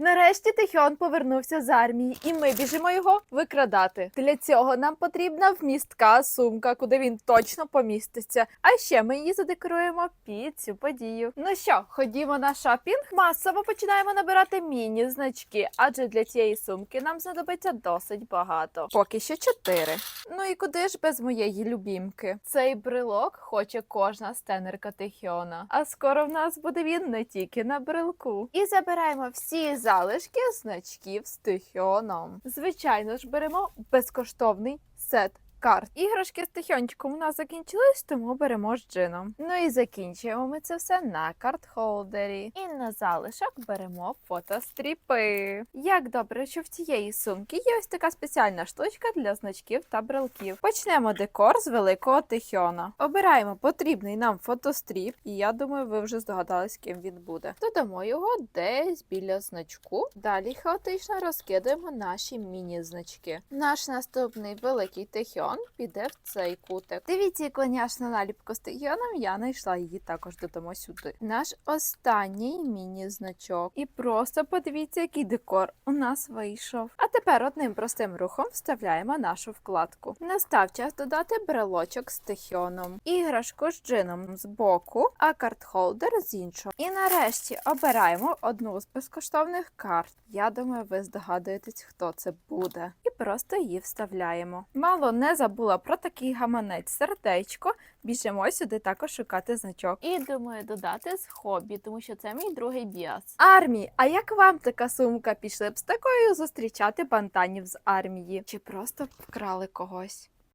Нарешті Тихіон повернувся з армії, і ми біжимо його викрадати. Для цього нам потрібна вмістка сумка, куди він точно поміститься. А ще ми її задекоруємо під цю подію. Ну що, ходімо на шопінг. Масово починаємо набирати міні-значки, адже для цієї сумки нам знадобиться досить багато. Поки що чотири. Ну і куди ж без моєї любімки? Цей брелок хоче кожна стенерка Тихіона. А скоро в нас буде він не тільки на брелку. І забираємо всі залишки значків з Тихіоном. Звичайно ж, беремо безкоштовний сет. Карт іграшки з тихончиком у нас закінчились, тому беремо з джином. Ну і закінчуємо ми це все на карт-холдері. І на залишок беремо фотостріпи. Як добре, що в цієї сумки є ось така спеціальна штучка для значків та брелків. Почнемо декор з великого тихіона. Обираємо потрібний нам фотостріп, і я думаю, ви вже здогадались, ким він буде. Додамо його десь біля значку. Далі хаотично розкидаємо наші міні-значки. Наш наступний великий тихіон піде в цей кутик. Дивіться, яку няшну наліпку з тихіоном, я знайшла її також додамо сюди. Наш останній міні-значок. І просто подивіться, який декор у нас вийшов. А тепер одним простим рухом вставляємо нашу вкладку. Настав час додати брелочок з тихіоном, іграшку з джином з боку, а карт-холдер з іншого. І нарешті обираємо одну з безкоштовних карт. Я думаю, ви здогадуєтесь, хто це буде. І просто її вставляємо. Мало не забула про такий гаманець сердечко. Біжимо сюди також шукати значок. І думаю, додати з хобі, тому що це мій другий біас. Армії, а як вам така сумка? Пішли б з такою зустрічати бантанів з армії? Чи просто вкрали когось?